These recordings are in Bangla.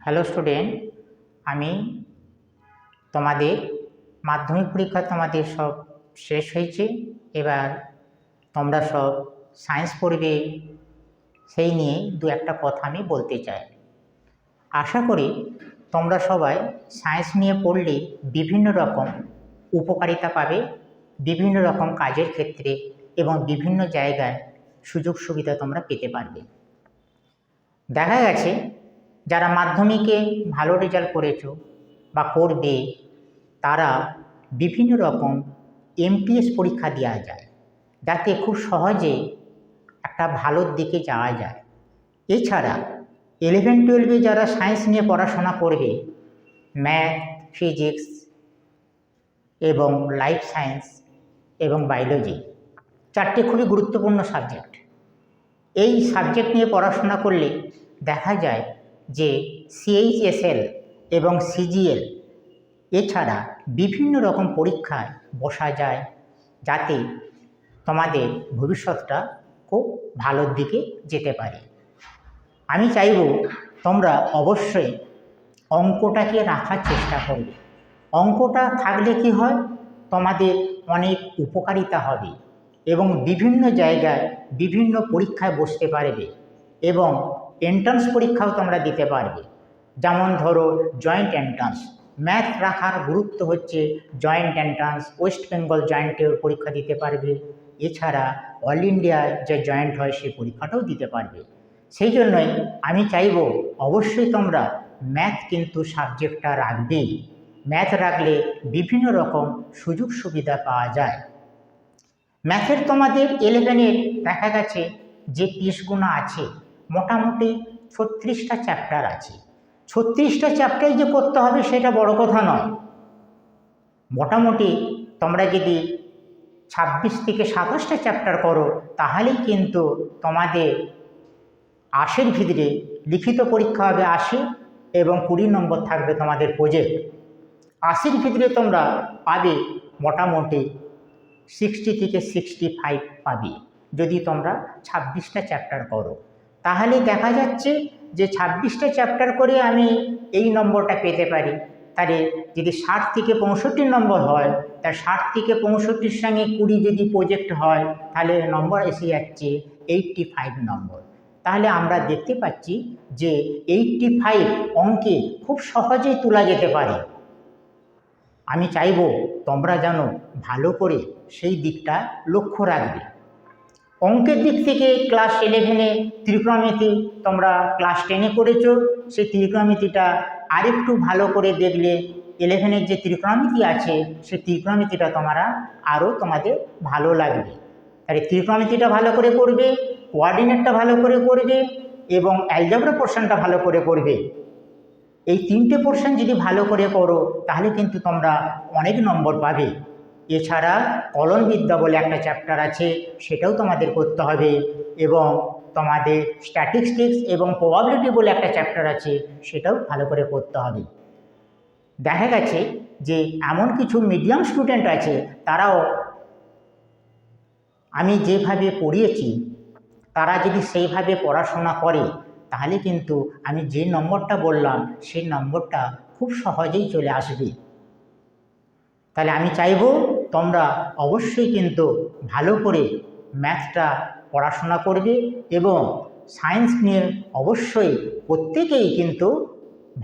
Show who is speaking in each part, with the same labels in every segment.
Speaker 1: হ্যালো স্টুডেন্ট আমি তোমাদের মাধ্যমিক পরীক্ষা তোমাদের সব শেষ হয়েছে। এবার তোমরা সব সায়েন্স পড়বে, সেই নিয়ে দু একটা কথা আমি বলতে চাই। আশা করি তোমরা সবাই সায়েন্স নিয়ে পড়লে বিভিন্ন রকম উপকারিতা পাবে, বিভিন্ন রকম কাজের ক্ষেত্রে এবং বিভিন্ন জায়গায় সুযোগ সুবিধা তোমরা পেতে পারবে। দেখা গেছে যারা মাধ্যমিকে ভালো রেজাল্ট করেছ বা করবে, তারা বিভিন্ন রকম এমপিএস পরীক্ষা দেওয়া যায়, যাতে খুব সহজে একটা ভালোর দিকে যাওয়া যায়। এছাড়া ইলেভেন টুয়েলভে যারা সায়েন্স নিয়ে পড়াশোনা করবে ম্যাথ ফিজিক্স এবং লাইফ সায়েন্স এবং বায়োলজি চারটে খুবই গুরুত্বপূর্ণ সাবজেক্ট এই সাবজেক্ট নিয়ে পড়াশোনা করলে দেখা যায় যে সিএইচএসএল এবং সিজিএল এছাড়া বিভিন্ন রকম পরীক্ষায় বসা যায়, যাতে তোমাদের ভবিষ্যৎটা খুব ভালোর দিকে যেতে পারে। আমি চাইব তোমরা অবশ্যই অঙ্কটাকে রাখার চেষ্টা করবে অঙ্কটা থাকলে কি হয়? তোমাদের অনেক উপকারিতা হবে এবং বিভিন্ন জায়গায় বিভিন্ন পরীক্ষায় বসতে পারবে এবং এন্ট্রান্স পরীক্ষাও তোমরা দিতে পারবে। যেমন ধরো জয়েন্ট এন্ট্রান্স ম্যাথ রাখার গুরুত্ব হচ্ছে জয়েন্ট এন্ট্রান্স ওয়েস্ট বেঙ্গল জয়েন্টের পরীক্ষা দিতে পারবে। এছাড়া অল ইন্ডিয়ায় যে জয়েন্ট হয় সেই পরীক্ষাটাও দিতে পারবে। সেই জন্যই আমি চাইব অবশ্যই তোমরা ম্যাথ কিন্তু সাবজেক্টটা রাখবেই। ম্যাথ রাখলে বিভিন্ন রকম সুযোগ সুবিধা পাওয়া যায়। ম্যাথের তোমাদের ইলেভেনের দেখা গেছে যে পিসগুলো আছে মোটামুটি ছত্রিশটা চ্যাপ্টার আছে। ছত্রিশটা চ্যাপ্টার যে করতে হবে সেটা বড় কথা নয়। মোটামুটি তোমরা যদি ছাব্বিশ থেকে সাতাশটা চ্যাপ্টার করো, তাহলেই কিন্তু তোমাদের আশির ভিতরে লিখিত পরীক্ষা হবে আশি এবং কুড়ি নম্বর থাকবে তোমাদের প্রজেক্ট আশির ভিতরে তোমরা পাবে মোটামুটি সিক্সটি থেকে সিক্সটি ফাইভ পাবে। যদি তোমরা ছাব্বিশটা চ্যাপ্টার করো। তাহলে দেখা যাচ্ছে যে ছাব্বিশটা চ্যাপ্টার করে আমি এই নম্বরটা পেতে পারি। তাহলে যদি ষাট থেকে পঁয়ষট্টি নম্বর হয়, তা ষাট থেকে পঁয়ষট্টির সঙ্গে কুড়ি যদি প্রজেক্ট হয়, তাহলে নম্বর এসে যাচ্ছে এইটটি ফাইভ নম্বর। তাহলে আমরা দেখতে পাচ্ছি যে এইটটি ফাইভ অঙ্কে খুব সহজেই তোলা যেতে পারে। আমি চাইব তোমরা যেন ভালো করে সেই দিকটা লক্ষ্য রাখবে। অঙ্কের দিক থেকে ক্লাস ইলেভেনে ত্রিকোণমিতি তোমরা ক্লাস টেনে করেছ, সেই ত্রিকোণমিতিটা আরেকটু ভালো করে দেখলে ইলেভেনের যে ত্রিকোণমিতি আছে, সেই ত্রিকোণমিতিটা তোমরা আরও তোমাদের ভালো লাগবে। তাহলে ত্রিকোণমিতিটা ভালো করে করবে কোয়ার্ডিনেটটা ভালো করে করবে এবং অ্যালজাবরা পোর্শনটা ভালো করে করবে। এই তিনটে পোর্শন যদি ভালো করে করো, তাহলে কিন্তু তোমরা অনেক নম্বর পাবে। এছাড়া কলনবিদ্যা বলে একটা চ্যাপ্টার আছে, সেটাও তোমাদের করতে হবে এবং তোমাদের স্ট্যাটিস্টিক্স এবং প্রবাবিলিটি বলে একটা চ্যাপ্টার আছে, সেটাও ভালো করে করতে হবে। দেখা গেছে যে এমন কিছু মিডিয়াম স্টুডেন্ট আছে, তারাও আমি যেভাবে পড়িয়েছি, তারা যদি সেইভাবে পড়াশোনা করে, তাহলে কিন্তু আমি যে নম্বরটা বললাম, সেই নম্বরটা খুব সহজেই চলে আসবে। তাহলে আমি চাইব তোমরা অবশ্যই কিন্তু ভালো করে ম্যাথটা পড়াশোনা করবে এবং সায়েন্স নিয়ে অবশ্যই প্রত্যেকেই কিন্তু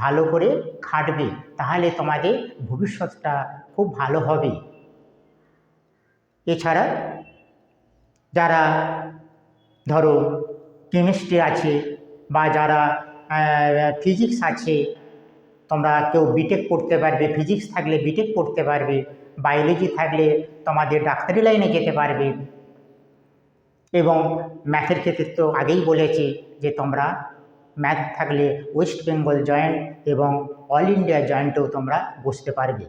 Speaker 1: ভালো করে খাটবে, তাহলে তোমাদের ভবিষ্যৎটা খুব ভালো হবে। এছাড়া যারা ধরো কেমিস্ট্রি আছে বা যারা ফিজিক্স আছে, তোমরা কেউ বিটেক পড়তে পারবে, ফিজিক্স থাকলে বিটেক পড়তে পারবে বায়োলজি থাকলে তোমাদের ডাক্তারি লাইনে যেতে পারবে। এবং ম্যাথের ক্ষেত্রে তো আগেই বলেছি যে তোমরা ম্যাথ থাকলে ওয়েস্ট বেঙ্গল জয়েন্ট এবং অল ইন্ডিয়া জয়েন্টেও তোমরা বসতে পারবে।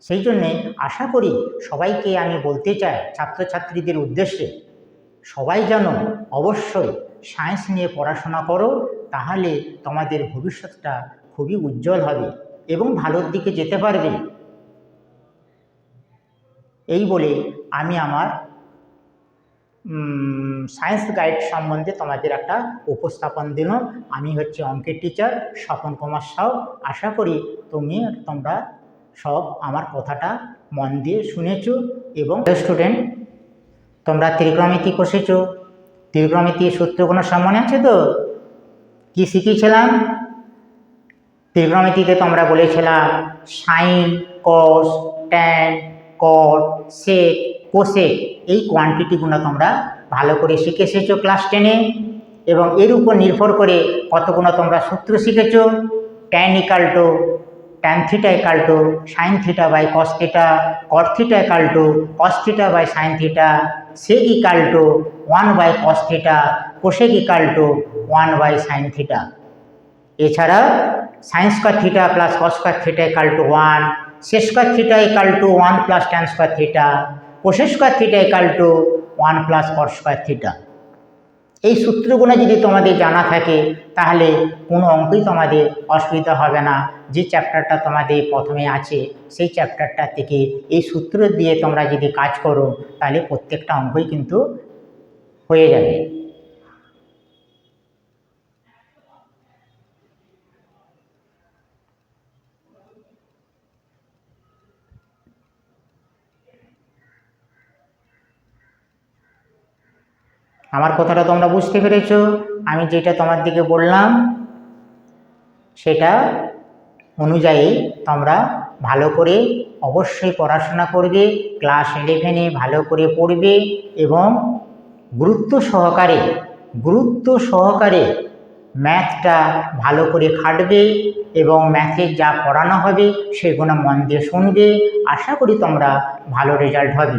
Speaker 1: সেই জন্যে আশা করি সবাইকে আমি বলতে চাই, ছাত্রছাত্রীদের উদ্দেশ্যে সবাই যেন অবশ্যই সায়েন্স নিয়ে পড়াশোনা করো, তাহলে তোমাদের ভবিষ্যৎটা খুবই উজ্জ্বল হবে এবং ভালোর দিকে যেতে পারবে। এই বলে আমি আমার সায়েন্স গাইড সম্বন্ধে তোমাদের একটা উপস্থাপন দিলাম আমি হচ্ছে অঙ্কের টিচার স্বপন কুমার সাউ। আশা করি তুমি, তোমরা সব আমার কথাটা মন দিয়ে শুনেছ এবং স্টুডেন্ট তোমরা ত্রিগ্রামিতি কষেছো? ত্রিগ্রামিতি সূত্রগুলো সামনে আছে তো? কি শিখিয়েছিলাম? ত্রিগ্রামিতিতে তোমরা বলেছিলাম sine cos tan cot sec cosec এই কোয়ান্টিটিগুলো তোমরা ভালো করে শিখে এসেছ ক্লাস টেনে এবং এর উপর নির্ভর করে কতগুলো তোমরা সূত্র শিখেছো। Tan equal to tan theta equal to sine theta by cos theta cot theta equal to cos by sine theta sec equal to one by cos theta cosec equal to one by sine theta এছাড়া sine square theta plus cos square theta equal to one sec square theta equal to one plus tan square theta cosec square theta equal to one plus cot square theta এই সূত্রগুলো যদি তোমাদের জানা থাকে, তাহলে কোনো অঙ্কই তোমাদের অসুবিধা হবে না। যে চ্যাপ্টারটা তোমাদের প্রথমে আছে, সেই চ্যাপ্টারটা থেকে এই সূত্র দিয়ে তোমরা যদি কাজ করো, তাহলে প্রত্যেকটা অঙ্কই কিন্তু হয়ে যাবে। আমার কথাটা তোমরা বুঝতে পেরেছ। আমি যেটা তোমার দিকে বললাম, সেটা অনুযায়ী তোমরা ভালো করে অবশ্যই পড়াশোনা করবে, ক্লাস ইলেভেনে ভালো করে পড়বে এবং গুরুত্ব সহকারে গুরুত্ব সহকারে ম্যাথটা ভালো করে খাটবে এবং ম্যাথে যা পড়ানো হবে সেগুলো মন দিয়ে শুনবে। আশা করি তোমরা ভালো রেজাল্ট হবে।